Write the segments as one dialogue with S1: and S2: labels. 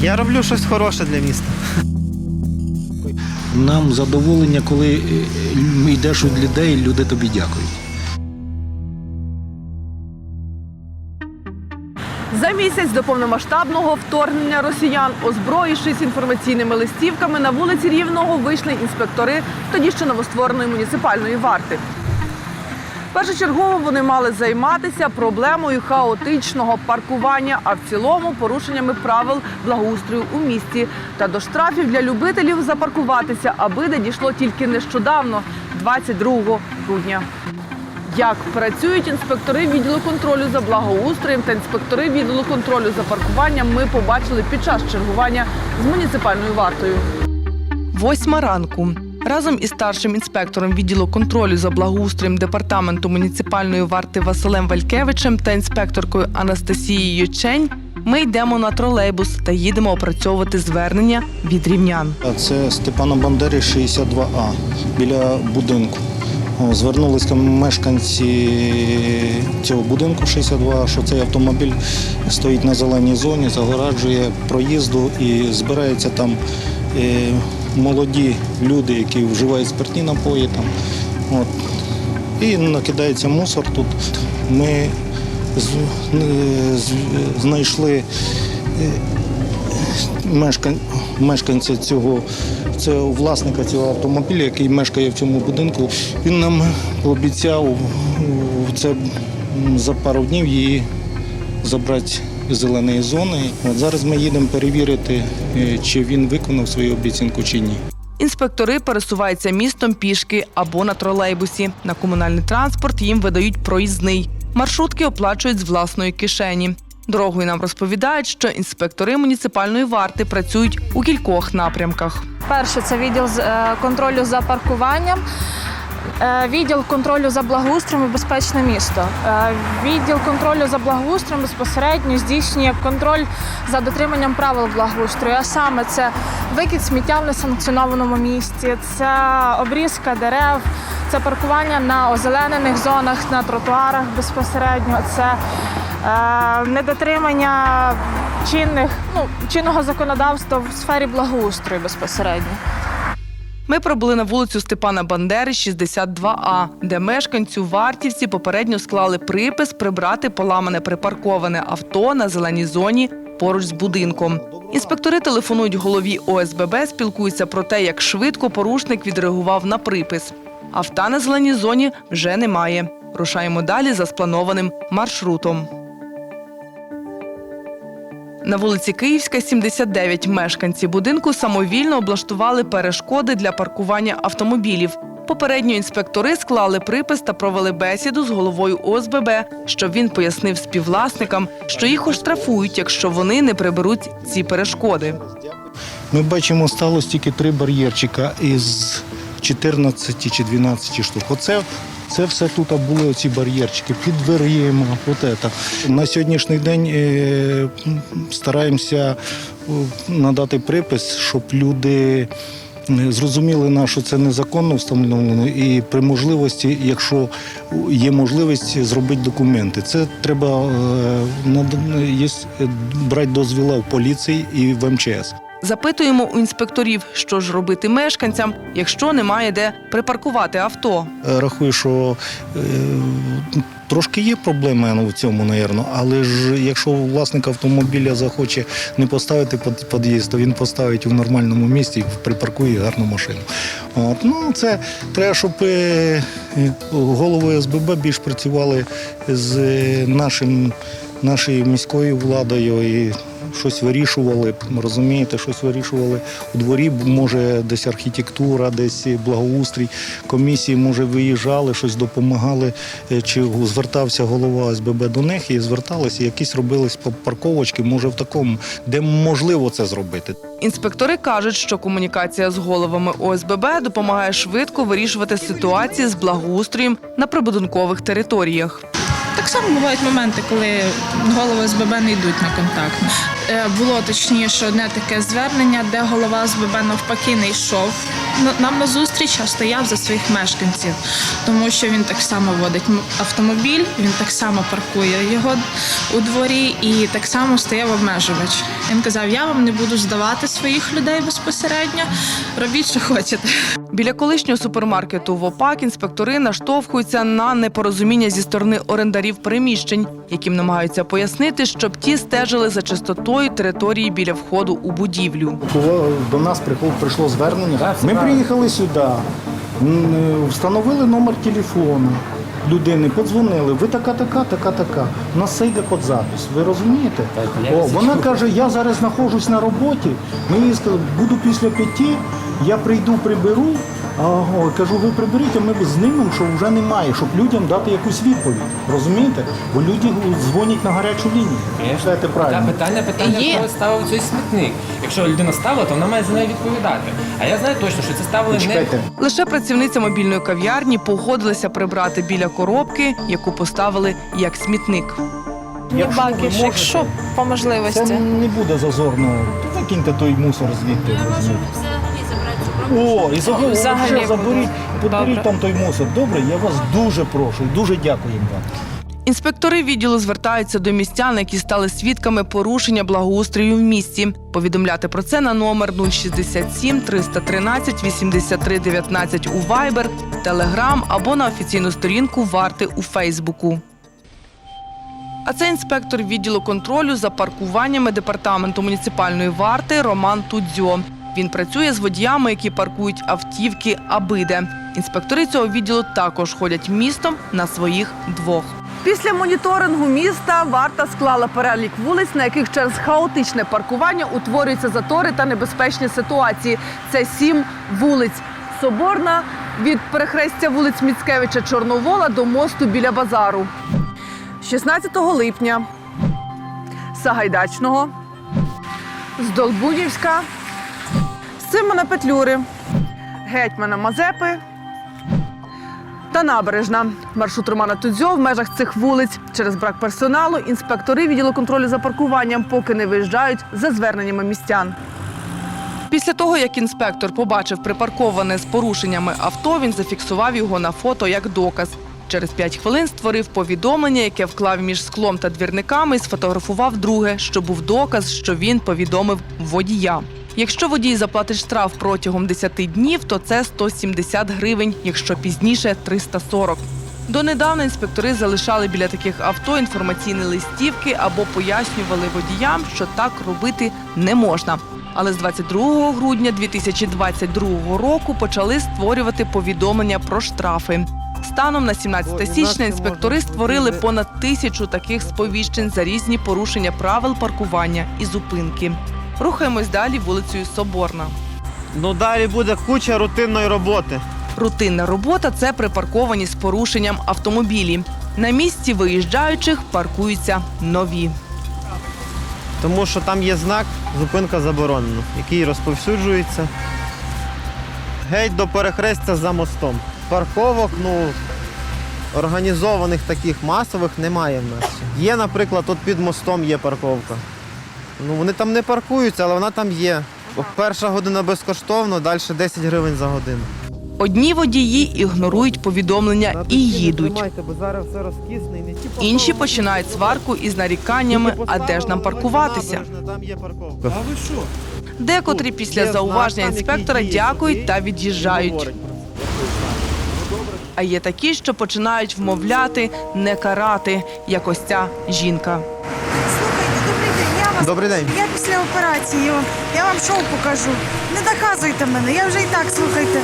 S1: Я роблю щось хороше для міста.
S2: Нам задоволення, коли е, е, йдеш від людей, люди тобі дякують.
S3: За місяць до повномасштабного вторгнення росіян, озброївшись інформаційними листівками, на вулиці Рівного вийшли інспектори тоді ще новоствореної муніципальної варти. Першочергово вони мали займатися проблемою хаотичного паркування, а в цілому порушеннями правил благоустрою у місті та до штрафів для любителів запаркуватися, аби не дійшло тільки нещодавно, 22 грудня. Як працюють інспектори відділу контролю за благоустроєм та інспектори відділу контролю за паркуванням, ми побачили під час чергування з муніципальною вартою. Восьма ранку. Разом із старшим інспектором відділу контролю за благоустроєм департаменту муніципальної варти Василем Валькевичем та інспекторкою Анастасією Чень ми йдемо на тролейбус та їдемо опрацьовувати звернення від рівнян.
S2: Це Степана Бандери, 62А, біля будинку. Звернулися мешканці цього будинку 62, що цей автомобіль стоїть на зеленій зоні, загораджує проїзду і збираються там е, молоді люди, які вживають спиртні напої. Там, от. І накидається мусор тут. Ми е, знайшли мешканця цього, цього власника цього автомобіля, який мешкає в цьому будинку. Він нам пообіцяв е, це за пару днів її забрати зеленої зони. От зараз ми їдемо перевірити, е, чи він виконав свою обіцянку чи ні.
S3: Інспектори пересуваються містом пішки або на тролейбусі. На комунальний транспорт їм видають проїзний. Маршрутки оплачують з власної кишені. Дорогою нам розповідають, що інспектори муніципальної варти працюють у кількох напрямках.
S4: Перше це відділ з е, контролю за паркуванням. Е, Відділ контролю за благоустроєм і безпечне місто. Е, Відділ контролю за благоустроєм безпосередньо здійснює контроль за дотриманням правил благоустрою. А саме це викид сміття в несанкціонованому місці, це обрізка дерев, це паркування на озеленених зонах, на тротуарах безпосередньо. Це е, недотримання чинних ну чинного законодавства в сфері благоустрою безпосередньо.
S3: Ми прибули на вулицю Степана Бандери, 62А, де мешканцю вартівці попередньо склали припис прибрати поламане припарковане авто на зеленій зоні поруч з будинком. Інспектори телефонують голові ОСББ, спілкуються про те, як швидко порушник відреагував на припис. Авто на зеленій зоні вже немає. Рушаємо далі за спланованим маршрутом. На вулиці Київська, 79, мешканці будинку самовільно облаштували перешкоди для паркування автомобілів. Попередньо інспектори склали припис та провели бесіду з головою ОСББ, щоб він пояснив співвласникам, що їх оштрафують, якщо вони не приберуть ці перешкоди.
S2: Ми бачимо, сталося тільки три бар'єрчика із 14 чи 12 штук. Оце це все тут були оці бар'єрчики під дверима. От це. На сьогоднішній день е, стараємося е, надати припис, щоб люди. е, Зрозуміли на що це незаконно встановлено, і при можливості, якщо є можливість, зробити документи. Це треба брати дозвіла в поліції і в МЧС.
S3: Запитуємо у інспекторів, що ж робити мешканцям, якщо немає де припаркувати авто.
S2: Е, Рахую, що е, трошки є проблеми ну, в цьому, напевно, але ж якщо власник автомобіля захоче не поставити під під'їзд, то він поставить у нормальному місці і припаркує гарну машину. От, ну, це треба, щоб е, голови СББ більш працювали з е, нашим, нашою міською владою і щось вирішували, розумієте, щось вирішували у дворі, може десь архітектура, десь благоустрій, комісії, може, виїжджали, щось допомагали, е, чи звертався голова СББ до них і зверталися, якісь робились парковочки, може в такому, де можливо це зробити.
S3: Інспектори кажуть, що комунікація з головами ОСББ допомагає швидко вирішувати ситуації з благоустроєм на прибудинкових територіях.
S5: Так само бувають моменти, коли голови СББ не йдуть на контакт. Е, Було точніше одне таке звернення, де голова СББ навпаки не йшов нам на зустріч, а стояв за своїх мешканців, тому що він так само водить автомобіль, він так само паркує його у дворі і так само стояв обмежувач. Він казав: Я вам не буду здавати своїх людей безпосередньо, робіть, що хочете.
S3: Біля колишнього супермаркету ВОПАК інспектори наштовхуються на непорозуміння зі сторони орендарів приміщень, яким намагаються пояснити, щоб ті стежили за чистотою території біля входу у будівлю.
S2: Коли до нас прийшло, прийшло звернення, ми приїхали сюди, е, встановили номер телефону людини, подзвонили. Ви така, така, така, така. У нас все йде під запис. Ви розумієте? О, вона каже, я зараз знаходжусь на роботі. Ми їй сказали, буду після п'яті, я прийду, приберу. А, кажу, ви приберіть, а ми знімемо, що вже немає, щоб людям дати якусь відповідь. Розумієте? Бо люди дзвонять на гарячу лінію. Це
S6: Та
S2: правильно.
S6: питання, питання,
S4: Є.
S6: хто ставив цей смітник. Якщо людина ставила, то вона має за неї відповідати. А я знаю точно, що це ставили не
S3: Лише працівниця мобільної кав'ярні погодилася прибрати біля коробки, яку поставили як смітник.
S4: Не
S2: Якщо ви
S4: бакиш,
S2: можете,
S4: якщо по можливості.
S2: Це не буде зазорно. То Викиньте той мусор звідти.
S7: Я
S2: О, і взагалі,
S4: Взагалі
S2: заберіть, подберіть там той мусор. Добре, я вас дуже прошу і дуже дякую вам.
S3: Інспектори відділу звертаються до містян, які стали свідками порушення благоустрою в місті. Повідомляти про це на номер 067 313 83 19 у Viber, Telegram або на офіційну сторінку варти у Фейсбуку. А це інспектор відділу контролю за паркуваннями департаменту муніципальної варти Роман Тудзьо. Він працює з водіями, які паркують автівки абиде. Інспектори цього відділу також ходять містом на своїх двох. Після моніторингу міста варта склала перелік вулиць, на яких через хаотичне паркування утворюються затори та небезпечні ситуації. Це сім вулиць. Соборна від перехрестя вулиць Міцкевича Чорновола до мосту біля базару. 16 липня Сагайдачного, Здолбунівська, Симона Петлюри, Гетьмана Мазепи та Набережна. Маршрут Романа Тудзьо в межах цих вулиць через брак персоналу інспектори відділу контролю за паркуванням поки не виїжджають за зверненнями містян. Після того, як інспектор побачив припарковане з порушеннями авто, він зафіксував його на фото як доказ. Через п'ять хвилин створив повідомлення, яке вклав між склом та двірниками, і сфотографував друге, що був доказ, що він повідомив водія. Якщо водій заплатить штраф протягом 10 днів, то це 170 гривень, якщо пізніше 340. Донедавна інспектори залишали біля таких авто інформаційні листівки або пояснювали водіям, що так робити не можна. Але з 22 грудня 2022 року почали створювати повідомлення про штрафи. Станом на 17 січня інспектори створили понад тисячу таких сповіщень за різні порушення правил паркування і зупинки. Рухаємось далі вулицею Соборна.
S1: Ну далі буде куча рутинної роботи.
S3: Рутинна робота це припарковані з порушенням автомобілі. На місці виїжджаючих паркуються нові.
S1: Тому що там є знак зупинка заборонена, який розповсюджується. Геть до перехрестя за мостом. Парковок, ну, організованих таких масових немає в нас. Є, наприклад, тут під мостом є парковка. Ну, вони там не паркуються, але вона там є. Перша година безкоштовно, далі 10 гривень за годину.
S3: Одні водії ігнорують повідомлення і їдуть.
S1: бо зараз все розкисне не ті
S3: Інші починають сварку із наріканнями, а де ж нам паркуватися.
S1: Там є парковка.
S3: Декотрі після зауваження інспектора дякують та від'їжджають. А є такі, що починають вмовляти не карати, як ось ця жінка.
S8: Добрий день. Я вас
S1: Добрий день.
S8: я після операції. Я вам шоу покажу. Не доказуйте мене. Я вже і так слухайте.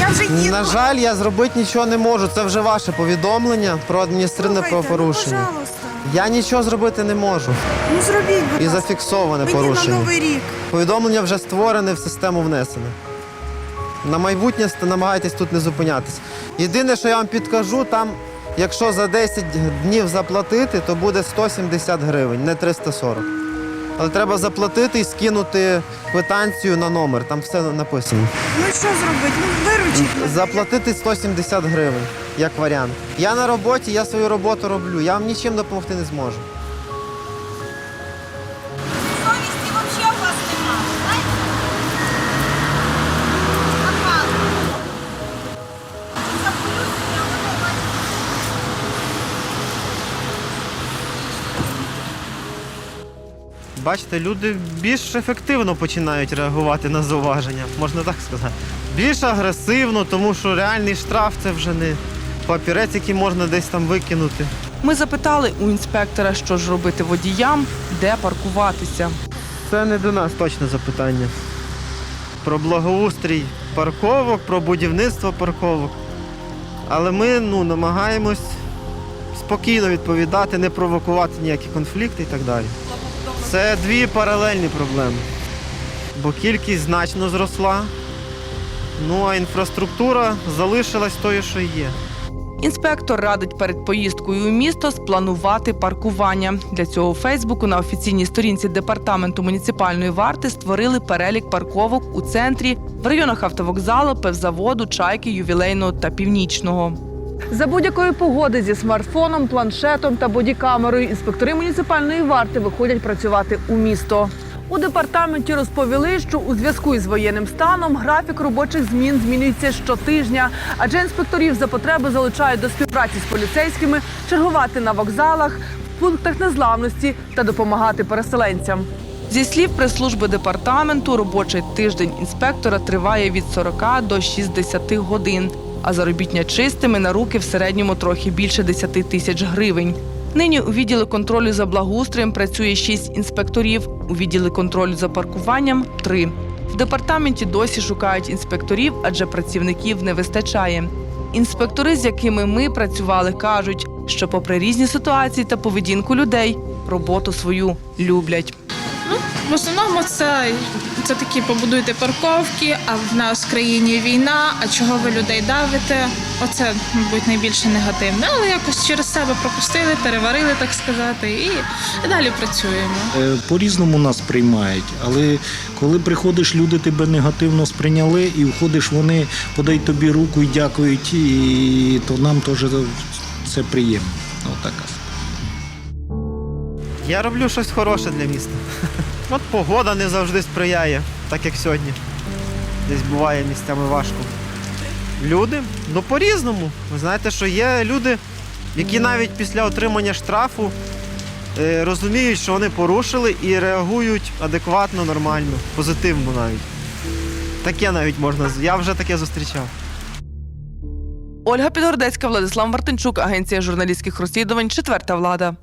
S8: Я вже їду.
S1: На жаль, я зробити нічого не можу. Це вже ваше повідомлення про адміністративне
S8: Слухайте,
S1: правопорушення.
S8: Ну, пожалуйста.
S1: Я нічого зробити не можу.
S8: Ну зробіть, будь
S1: І
S8: ласка.
S1: зафіксоване
S8: Мені на
S1: порушення.
S8: новий рік.
S1: Повідомлення вже створене, в систему внесене. На майбутнє ст- намагайтесь тут не зупинятись. Єдине, що я вам підкажу, там, якщо за 10 днів заплатити, то буде 170 гривень, не 340. Але треба заплатити і скинути квитанцію на номер. Там все написано.
S8: Ну що зробити? Ну виручити.
S1: Заплатити 170 гривень, як варіант. Я на роботі, я свою роботу роблю. Я вам нічим допомогти не зможу. Бачите, люди більш ефективно починають реагувати на зауваження, можна так сказати. Більш агресивно, тому що реальний штраф це вже не папірець, який можна десь там викинути.
S3: Ми запитали у інспектора, що ж робити водіям, де паркуватися.
S1: Це не до нас точне запитання. Про благоустрій парковок, про будівництво парковок. Але ми ну, намагаємось спокійно відповідати, не провокувати ніякі конфлікти і так далі. Це дві паралельні проблеми. Бо кількість значно зросла, ну а інфраструктура залишилась тою, що є.
S3: Інспектор радить перед поїздкою у місто спланувати паркування. Для цього у Фейсбуку на офіційній сторінці департаменту муніципальної варти створили перелік парковок у центрі, в районах автовокзалу, певзаводу, чайки, ювілейного та північного. За будь-якої погоди зі смартфоном, планшетом та бодікамерою інспектори муніципальної варти виходять працювати у місто. У департаменті розповіли, що у зв'язку із воєнним станом графік робочих змін змінюється щотижня, адже інспекторів за потреби залучають до співпраці з поліцейськими, чергувати на вокзалах, в пунктах незламності та допомагати переселенцям. Зі слів прес-служби департаменту, робочий тиждень інспектора триває від 40 до 60 годин, а заробітня чистими на руки в середньому трохи більше 10 тисяч гривень. Нині у відділі контролю за благоустроєм працює 6 інспекторів, у відділі контролю за паркуванням 3. В департаменті досі шукають інспекторів, адже працівників не вистачає. Інспектори, з якими ми працювали, кажуть, що попри різні ситуації та поведінку людей, роботу свою люблять.
S5: В основному це, це такі побудуйте парковки, а в нас в країні війна, а чого ви людей давите? Оце, мабуть, найбільше негативне. Але якось через себе пропустили, переварили, так сказати, і, і далі працюємо.
S2: Е, По-різному нас приймають, але коли приходиш, люди тебе негативно сприйняли і входиш, вони подають тобі руку і дякують, і то нам теж це приємно. Отака.
S1: Я роблю щось хороше для міста. От погода не завжди сприяє, так як сьогодні. Десь буває місцями важко. Люди, ну по-різному. Ви знаєте, що є люди, які навіть після отримання штрафу е, розуміють, що вони порушили і реагують адекватно, нормально, позитивно навіть. Таке навіть можна. Я вже таке зустрічав.
S3: Ольга Підгордецька, Владислав Мартинчук, агенція журналістських розслідувань, четверта влада.